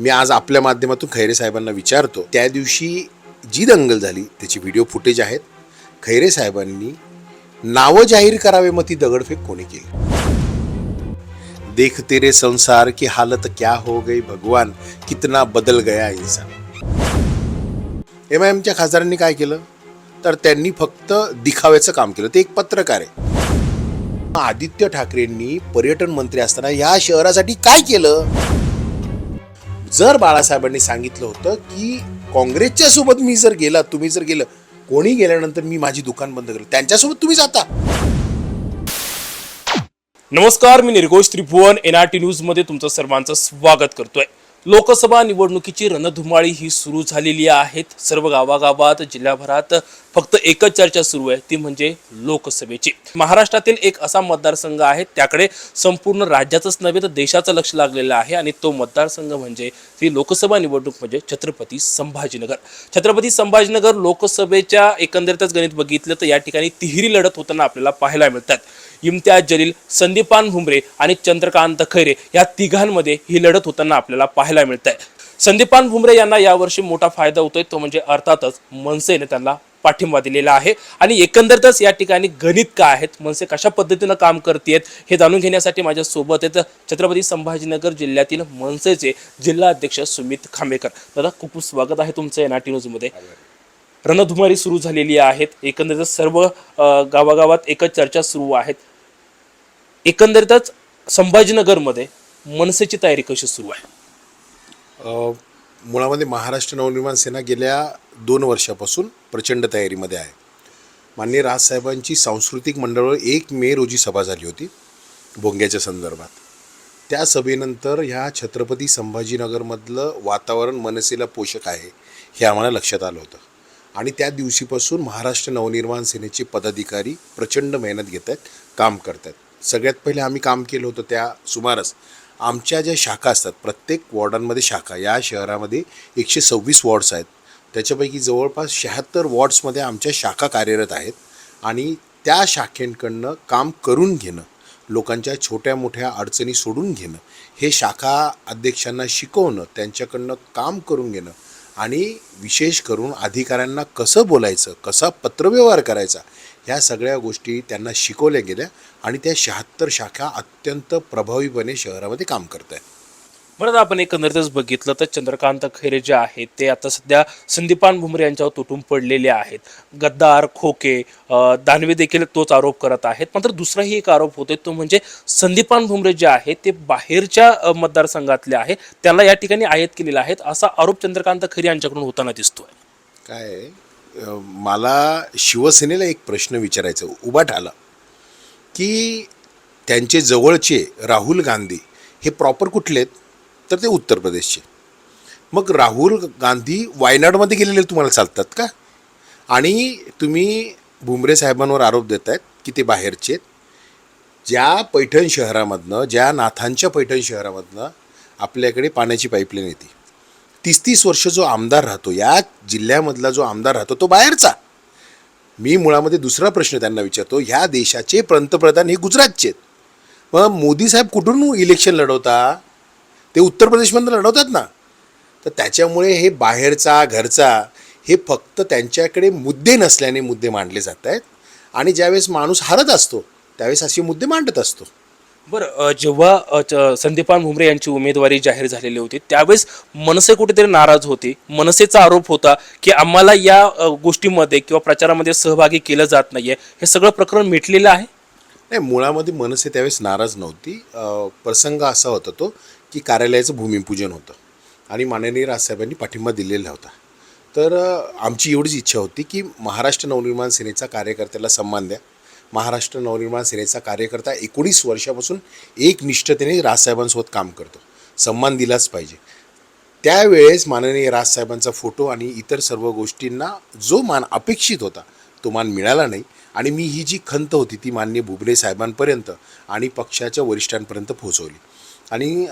मी आज आपल्या माध्यमातून खैरे साहेबांना विचारतो त्या दिवशी जी दंगल झाली त्याची व्हिडिओ फुटेज आहेत. खैरे साहेबांनी नावं जाहीर करावे मग ती दगडफेक कोणी केली? देखते रे संसार की हालत क्या हो गई भगवान कितना बदल गया इंसान. एम आय एमच्या खासदारांनी काय केलं? तर त्यांनी फक्त दिखाव्याचं काम केलं. ते एक पत्रकार आहे. आदित्य ठाकरेंनी पर्यटन मंत्री असताना या शहरासाठी काय केलं? जर बाळासाहेबांनी सांगितलं होतं की काँग्रेसच्या सोबत मी जर गेला तुम्ही जर गेलं कोणी गेल्यानंतर मी माझी दुकान बंद करेल. त्यांच्यासोबत तुम्ही जाता. नमस्कार मी निर्घोष त्रिभुवन एनआरटी न्यूजमध्ये तुमचं सर्वांचं स्वागत करतोय. लोकसभा निवडणुकीची रणधुमाळी ही सुरू झालेली आहेत. सर्व गावागावात जिल्ह्याभरात फक्त एकच चर्चा सुरू आहे ती म्हणजे लोकसभेची. महाराष्ट्रातील एक असा मतदारसंघ आहे त्याकडे संपूर्ण राज्याचंच नव्हे तर देशाचं लक्ष लागलेलं आहे आणि तो मतदारसंघ म्हणजे ती लोकसभा निवडणूक म्हणजे छत्रपती संभाजीनगर. छत्रपती संभाजीनगर लोकसभेच्या एकंदरीतच गणित बघितलं तर या ठिकाणी तिहिरी लढत होताना आपल्याला पाहायला मिळतात. इम्तियाज जलील संदीपान भुमरे आणि चंद्रकांत खैरे या तिघांमध्ये ही लढत होताना आपल्याला पाहायला मिळत आहे संदीपान भुमरे यांना यावर्षी मोठा फायदा होतोय तो म्हणजे अर्थातच मनसेने त्यांना पाठिंबा दिलेला आहे. आणि एकंदरीतच या ठिकाणी गणित काय आहेत मनसे कशा पद्धतीनं काम करतेत हे जाणून घेण्यासाठी माझ्या सोबत आहेत छत्रपती संभाजीनगर जिल्ह्यातील मनसेचे जिल्हा अध्यक्ष सुमित खांबेकर. दादा खूप खूप स्वागत आहे तुमचं एन आर टी न्यूजमध्ये. रणधुमारी सुरू झालेली आहेत एकंदरीतच सर्व गावागावात एकच चर्चा सुरू आहेत. एकंदरीतच संभाजीनगरमध्ये मनसेची तयारी कशी सुरू आहे? मुळामध्ये महाराष्ट्र नवनिर्माण सेना गेल्या दोन वर्षापासून प्रचंड तयारीमध्ये आहे. माननीय राजसाहेबांची सांस्कृतिक मंडळावर एक मे रोजी सभा झाली होती भोंग्याच्या संदर्भात. त्या सभेनंतर ह्या छत्रपती संभाजीनगरमधलं वातावरण मनसेला पोषक आहे हे आम्हाला लक्षात आलं होतं. आणि त्या दिवशीपासून महाराष्ट्र नवनिर्माण सेनेचे पदाधिकारी प्रचंड मेहनत घेत आहेत काम करत आहेत सगळ्यात पहिले आम्ही काम केलं होतं त्या सुमारास आमच्या ज्या शाखा असतात प्रत्येक वॉर्डांमध्ये शाखा या शहरामध्ये एकशे सव्वीस वॉर्ड्स आहेत. त्याच्यापैकी जवळपास शहात्तर वॉर्ड्समध्ये आमच्या शाखा कार्यरत आहेत आणि त्या शाखेंकडनं काम करून घेणं लोकांच्या छोट्या मोठ्या अडचणी सोडून घेणं हे शाखा अध्यक्षांना शिकवणं त्यांच्याकडनं काम करून घेणं आणि विशेष करून अधिकाऱ्यांना कसं बोलायचं कसा पत्रव्यवहार करायचा ह्या सगळ्या गोष्टी त्यांना शिकवल्या गेल्या आणि त्या शहात्तर शाखा अत्यंत प्रभावीपणे शहरामध्ये काम करत आहेत बरं आपण एकंदरीतच बघितलं तर चंद्रकांत खैरे जे आहेत ते आता सध्या संदीपान भुमरे यांच्यावर तुटून पडलेले आहेत. गद्दार खोके दानवे देखील तोच आरोप करत आहेत. मात्र दुसराही एक आरोप होतोय तो म्हणजे संदीपान भुमरे जे आहेत ते बाहेरच्या मतदारसंघातले आहे त्याला या ठिकाणी आयात केलेला आहेत असा आरोप चंद्रकांत खैरे यांच्याकडून होताना दिसतोय. काय? मला शिवसेनेला एक प्रश्न विचारायचा उभा ठाला. की त्यांचे जवळचे राहुल गांधी हे प्रॉपर कुठले आहेत? तर ते उत्तर प्रदेशचे. मग राहुल गांधी वायनाडमध्ये गेलेले तुम्हाला चालतात का? आणि तुम्ही भुमरे साहेबांवर आरोप देत आहेत की ते बाहेरचे आहेत. ज्या पैठण शहरामधनं ज्या नाथांच्या पैठण शहरामधनं आपल्याकडे पाण्याची पाईपलाईन येते. तीस तीस वर्ष जो आमदार राहतो या जिल्ह्यामधला जो आमदार राहतो तो बाहेरचा. मी मुळामध्ये दुसरा प्रश्न त्यांना विचारतो ह्या देशाचे पंतप्रधान हे गुजरातचे आहेत. मग मोदी साहेब कुठून इलेक्शन लढवता? ते उत्तर प्रदेशमधून लढवतात ना. तर त्याच्यामुळे हे बाहेरचा घरचा हे फक्त त्यांच्याकडे मुद्दे नसल्याने मुद्दे मांडले जात आहेत आणि ज्यावेळेस माणूस हरत असतो त्यावेळेस असे मुद्दे मांडत असतो. बरं जेव्हा संदीपान भुमरे यांची उमेदवारी जाहीर झालेली होती त्यावेळेस मनसे कुठेतरी नाराज होती. मनसेचा आरोप होता की आम्हाला या गोष्टीमध्ये किंवा प्रचारामध्ये सहभागी केलं जात नाहीये. हे सगळं प्रकरण मिटलेलं आहे? नाही मुळामध्ये मनसे त्यावेळेस नाराज नव्हती. प्रसंग असा होता तो की कार्यालयाचं भूमिपूजन होतं आणि माननीय राजसाहेबांनी पाठिंबा दिलेला होता. तर आमची एवढीच इच्छा होती की महाराष्ट्र नवनिर्माण सेनेचा कार्यकर्त्याला सन्मान द्या. महाराष्ट्र नवनिर्माण सेनेचा कार्यकर्ता एकोणीस वर्षापासून एक निष्ठतेने राजसाहेबांसोबत काम करतो. सन्मान दिलाच पाहिजे. त्यावेळेस माननीय राजसाहेबांचा फोटो आणि इतर सर्व गोष्टींना जो मान अपेक्षित होता तो मान मिळाला नाही आणि मी ही जी खंत होती ती मान्य भुबले साहेबांपर्यंत आणि पक्षाच्या वरिष्ठांपर्यंत पोहोचवली. आणि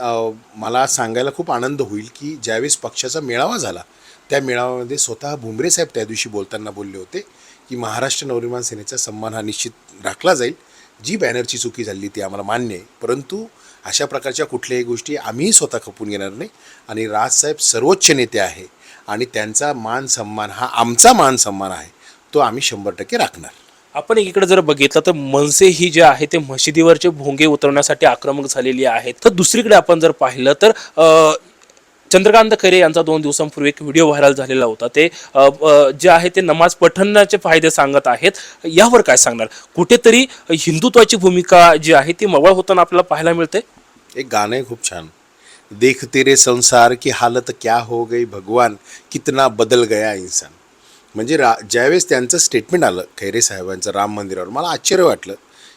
मला सांगायला खूप आनंद होईल की ज्यावेळेस पक्षाचा मेळावा झाला त्या मेळाव्यामध्ये स्वतः भुमरे साहेब त्या दिवशी बोलताना बोलले होते की महाराष्ट्र नवनिर्माण सेनेचा सन्मान हा निश्चित राखला जाईल. जी बॅनरची चुकी झाली ती आम्हाला मान्य आहे. परंतु अशा प्रकारच्या कुठल्याही गोष्टी आम्हीही स्वतः खपून घेणार नाही आणि राजसाहेब सर्वोच्च नेते आहे आणि त्यांचा मान सन्मान हा आमचा मान सन्मान आहे तो आम्ही शंभर टक्के राखणार. आपण एकीकडे जर बघितलं तर मनसे ही जे आहे ते मशिदीवरचे भोंगे उतरवण्यासाठी आक्रमक झालेली आहेत. तर दुसरीकडे आपण जर पाहिलं तर चंद्रकांत खैरे यांचा दोन दिवसांपूर्वी एक व्हिडिओ व्हायरल झालेला होता. ते जे आहे ते नमाज पठणाचे फायदे सांगत आहेत. यावर काय सांगणार? कुठेतरी हिंदुत्वाची भूमिका जी आहे ती मवळ होताना आपल्याला पाहायला मिळते? एक गाणं आहे खूप छान. देख तेरे संसार की हालत क्या हो गई भगवान कितना बदल गया इंसान. म्हणजे रा ज्यावेळेस त्यांचं स्टेटमेंट आलं खैरे साहेबांचं राम मंदिरावर मला आश्चर्य वाटलं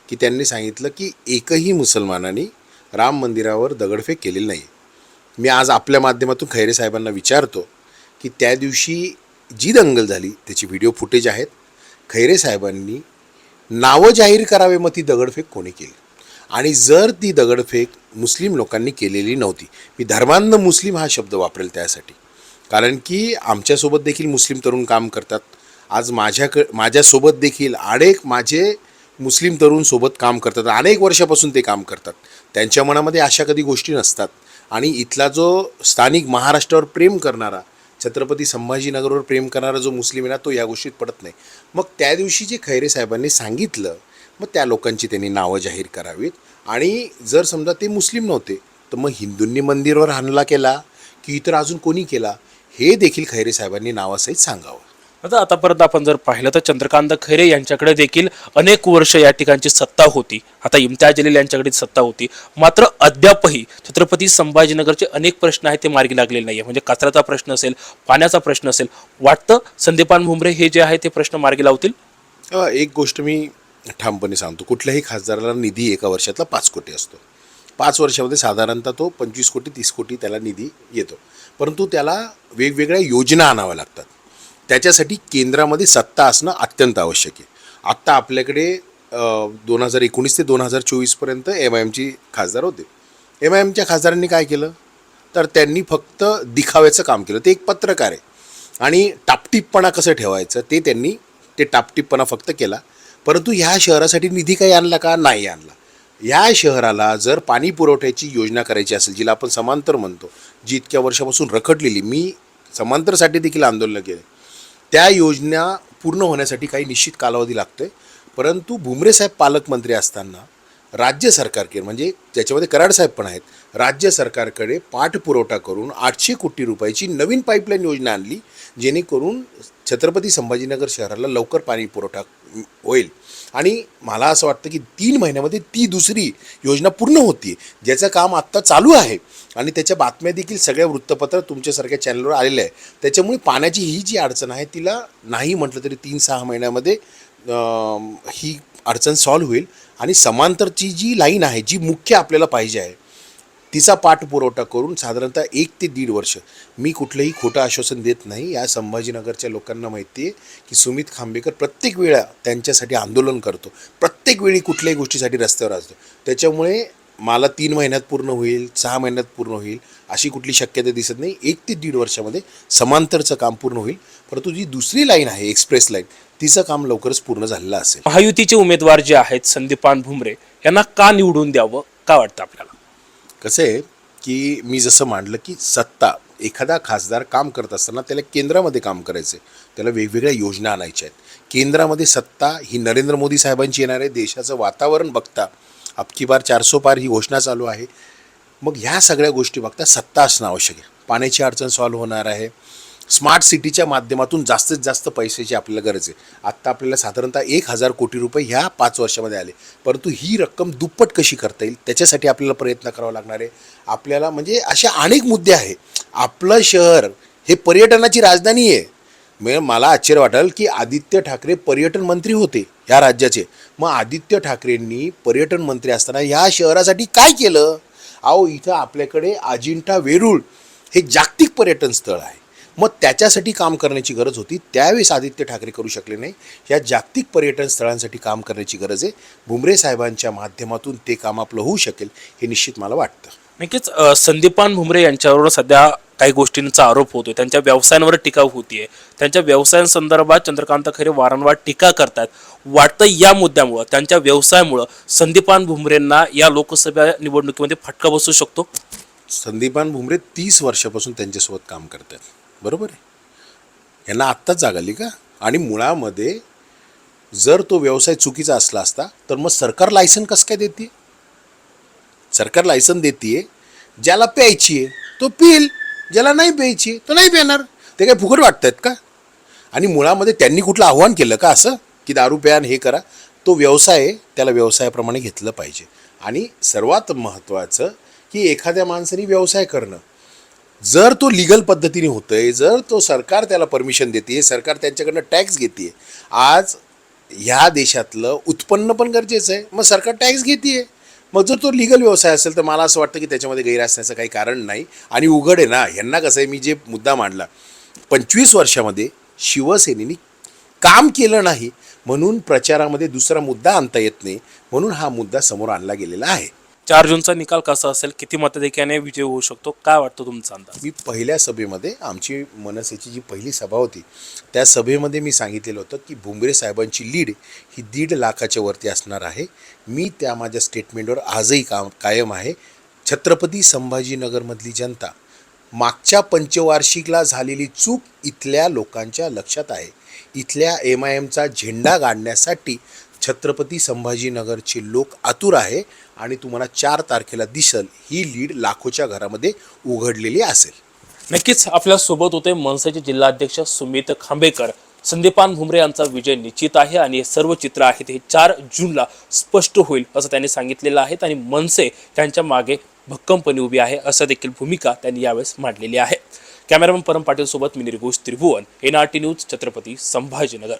की त्यांनी सांगितलं की एकही मुसलमानांनी राम मंदिरावर दगडफेक केलेली नाही. मी आज आपल्या माध्यमातून खैरे साहेबांना विचारतो की त्या दिवशी जी दंगल झाली त्याची व्हिडिओ फुटेज आहेत. खैरे साहेबांनी नावं जाहीर करावे मग ती दगडफेक कोणी केली? आणि जर ती दगडफेक मुस्लिम लोकांनी केलेली नव्हती मी धर्मांध मुस्लिम हा शब्द वापरेल त्यासाठी. कारण की आमच्यासोबत देखील मुस्लिम तरुण काम करतात. आज माझ्याक माझ्यासोबत देखील अनेक माझे मुस्लिम तरुण सोबत काम करतात. अनेक वर्षापासून ते काम करतात. त्यांच्या मनामध्ये अशा कधी गोष्टी नसतात. आणि इथला जो स्थानिक महाराष्ट्रावर प्रेम करणारा छत्रपती संभाजीनगरवर प्रेम करणारा जो मुस्लिम आहे ना तो या गोष्टीत पडत नाही. मग त्या दिवशी जे खैरे साहेबांनी सांगितलं मग त्या लोकांची त्यांनी नावं जाहीर करावीत. आणि जर समजा ते मुस्लिम नव्हते तर मग हिंदूंनी मंदिरवर हल्ला केला की इतर अजून कोणी केला हे देखील खैरे साहेबांनी नावासहित सांगावं. आता आतापर्यंत आपण जर पाहिलं तर चंद्रकांत खैरे यांच्याकडे देखील अनेक वर्ष या ठिकाणची सत्ता होती. आता इम्तियाज जलील यांच्याकडे सत्ता होती. मात्र अद्यापही छत्रपती संभाजीनगरचे अनेक प्रश्न आहेत ते मार्गी लागलेले नाही म्हणजे कचऱ्याचा प्रश्न असेल पाण्याचा प्रश्न असेल वाटतं संदीपान भुमरे हे जे आहे ते प्रश्न मार्गी लावतील? एक गोष्ट मी ठामपणे सांगतो. कुठल्याही खासदाराला निधी एका वर्षातला पाच कोटी असतो. पाच वर्षामध्ये साधारणतः तो पंचवीस कोटी तीस कोटी त्याला निधी येतो. परंतु त्याला वेगवेगळ्या योजना आणाव्या लागतात. त्याच्यासाठी केंद्रामध्ये सत्ता असणं अत्यंत आवश्यक आहे. आत्ता आपल्याकडे दोन हजार एकोणीस ते दोन हजार चोवीसपर्यंत एम आय एमची खासदार होते. एम आय एमच्या खासदारांनी काय केलं? तर त्यांनी फक्त दिखाव्याचं काम केलं. ते एक पत्रकार आहे. आणि टापटीपणा कसं ठेवायचं? ते त्यांनी ते टापटीपणा फक्त केला. परंतु ह्या शहरासाठी निधी काही आणला का? नाही आणला. या शहराला जर पाणी पुरवठ्याची योजना करायची असेल जिला आपण समांतर म्हणतो जी इतक्या वर्षापासून रखडलेली मी समांतरसाठी देखील आंदोलनं केले. त्या योजना पूर्ण होण्यासाठी काही निश्चित कालावधी लागतोय. परंतु भुमरे साहेब पालकमंत्री असताना राज्य सरकारकडे म्हणजे ज्याच्यामध्ये कराड साहेब पण आहेत राज्य सरकारकडे पाठपुरवठा करून आठशे कोटी रुपयाची नवीन पाईपलाईन योजना आणली जेणेकरून छत्रपती संभाजीनगर शहराला लवकर पाणी पुरवठा होईल. आणि मला असं वाटतं की तीन महिन्यामध्ये ती दुसरी योजना पूर्ण होती. ज्याचं काम आत्ता चालू आहे. आणि त्याच्या बातम्या देखील सगळ्या वृत्तपत्र तुमच्यासारख्या चॅनलवर आलेल्या आहे त्याच्यामुळे पाण्याची ही जी अडचण आहे तिला नाही म्हटलं तरी तीन सहा महिन्यामध्ये ही अडचण सॉल्व्ह होईल. आणि समांतरची जी लाईन आहे जी मुख्य आपल्याला पाहिजे आहे तिचा पाठपुरवठा करून साधारणतः एक ते दीड वर्ष. मी कुठलंही खोटं आश्वासन देत नाही. या संभाजीनगरच्या लोकांना माहिती आहे की सुमित खांबेकर प्रत्येक वेळा त्यांच्यासाठी आंदोलन करतो. प्रत्येक वेळी कुठल्याही गोष्टीसाठी रस्त्यावर असतो. त्याच्यामुळे मला तीन महिन्यात पूर्ण होईल सहा महिन्यात पूर्ण होईल अशी कुठली शक्यता दिसत नाही. एक ते दीड वर्षामध्ये समांतरचं काम पूर्ण होईल. परंतु जी दुसरी लाईन आहे एक्सप्रेस लाईन तिचं काम लवकरच पूर्ण झालेलं असेल. महायुतीचे उमेदवार जे आहेत संदीपान भुमरे यांना का निवडून द्यावं? का वाटतं आपल्याला? कसं आहे की मी जसं मांडलं की सत्ता एखादा खासदार काम करत असताना त्याला केंद्रामध्ये काम करायचं आहे त्याला वेगवेगळ्या योजना आणायच्या आहेत. केंद्रामध्ये सत्ता ही नरेंद्र मोदी साहेबांची येणार आहे. देशाचं वातावरण बघता अबकी बार चारसो पार ही घोषणा चालू आहे. मग ह्या सगळ्या गोष्टी बघता सत्ता असणं आवश्यक आहे. पाण्याची अडचण सॉल्व्ह होणार आहे. स्मार्ट सिटीच्या माध्यमातून जास्तीत जास्त पैशाची आपल्याला गरज आहे. आत्ता आपल्याला साधारणतः एक हजार कोटी रुपये ह्या पाच वर्षामध्ये आले. परंतु ही रक्कम दुप्पट कशी करता येईल? त्याच्यासाठी आपल्याला प्रयत्न करावा लागणार आहे. आपल्याला म्हणजे असे अनेक मुद्दे आहे. आपलं शहर हे पर्यटनाची राजधानी आहे. म्हणजे मला आश्चर्य वाटेल की आदित्य ठाकरे पर्यटन मंत्री होते ह्या राज्याचे. मग आदित्य ठाकरेंनी पर्यटन मंत्री असताना ह्या शहरासाठी काय केलं? अहो इथं आपल्याकडे अजिंठा वेरूळ हे जागतिक पर्यटन स्थळ आहे. मग त्याच्यासाठी काम करण्याची गरज होती. त्यावेळेस आदित्य ठाकरे करू शकले नाही. या जागतिक पर्यटन स्थळांसाठी काम करण्याची गरज आहे. भुमरे साहेबांच्या माध्यमातून ते काम आपलं होऊ शकेल हे निश्चित मला वाटतं. नक्कीच संदीपान भुमरे यांच्यावर सध्या काही गोष्टींचा आरोप होतोय. त्यांच्या व्यवसायांवर टीका होतीये. त्यांच्या व्यवसायांसंदर्भात चंद्रकांत खैरे वारंवार टीका करतात वाटतं या मुद्द्यामुळं त्यांच्या व्यवसायामुळं संदीपान भुमरेंना या लोकसभा निवडणुकीमध्ये फटका बसू शकतो? संदीपान भुमरे तीस वर्षापासून त्यांच्यासोबत काम करतात बरोबर आहे? यांना आत्ताच जाग आली का? आणि मुळामध्ये जर तो व्यवसाय चुकीचा असला असता तर मग सरकार लायसन कसं काय देते सरकार लायसन देते ज्याला प्यायची आहे तो पिल ज्याला नाही प्यायची तो नाही प्यायणार ते काय फुकट वाटत आहेत का? आणि मुळामध्ये त्यांनी कुठलं आव्हान केलं का असं? की दारू प्या हे करा. तो व्यवसाय आहे त्याला व्यवसायाप्रमाणे घेतलं पाहिजे. आणि सर्वात महत्त्वाचं की एखाद्या माणसाने व्यवसाय करणं. जर तो लिगल पद्धतीने होतंय जर तो सरकार त्याला परमिशन देते सरकार त्यांच्याकडनं टॅक्स घेते आज ह्या देशातलं उत्पन्न पण गरजेचं आहे. मग सरकार टॅक्स घेते मग जर तो लिगल व्यवसाय असेल तर मला असं वाटतं की त्याच्यामध्ये गैर असण्याचं काही कारण नाही. आणि उघड आहे ना ह्यांना कसं आहे मी जे मुद्दा मांडला पंचवीस वर्षामध्ये शिवसेनेनी काम केलं नाही म्हणून प्रचारामध्ये दुसरा मुद्दा आणता येत नाही म्हणून हा मुद्दा समोर आणला गेलेला आहे. चार जूनचा निकाल कसा असेल किती मतदेक्याने विजय होऊ शकतो काय वाटतं तुमचा अंदाज? मी पहिल्या सभेमध्ये आमची मनसेची जी पहिली सभा होती त्या सभेमध्ये मी सांगितलेलं होतं की भुमरे साहेबांची लीड ही दीड लाखाच्या वरती असणार आहे. मी त्या माझ्या स्टेटमेंटवर आजही काम कायम आहे. छत्रपती संभाजीनगरमधली जनता मागच्या पंचवार्षिकला झालेली चूक इथल्या लोकांच्या लक्षात आहे. इथल्या एम आय एमचा झेंडा गाडण्यासाठी छत्रपती संभाजीनगरचे लोक आतुर आहे आणि तुम्हाला चार तारखेला दिसल ही लीड लाखोच्या घरामध्ये उघडलेली असेल. नक्कीच आपल्यासोबत होते मनसेचे जिल्हाध्यक्ष सुमित खांबेकर. संदीपान भुमरे यांचा विजय निश्चित आहे आणि हे सर्व चित्र आहेत हे चार जूनला स्पष्ट होईल असं त्यांनी सांगितलेलं आहे आणि मनसे त्यांच्या मागे भक्कमपणे उभी आहे असं देखील भूमिका त्यांनी यावेळेस मांडलेली आहे. कॅमेरामन परम पाटील सोबत मी Nirghosh Tribhuvan N R T news Chhatrapati Sambhajinagar.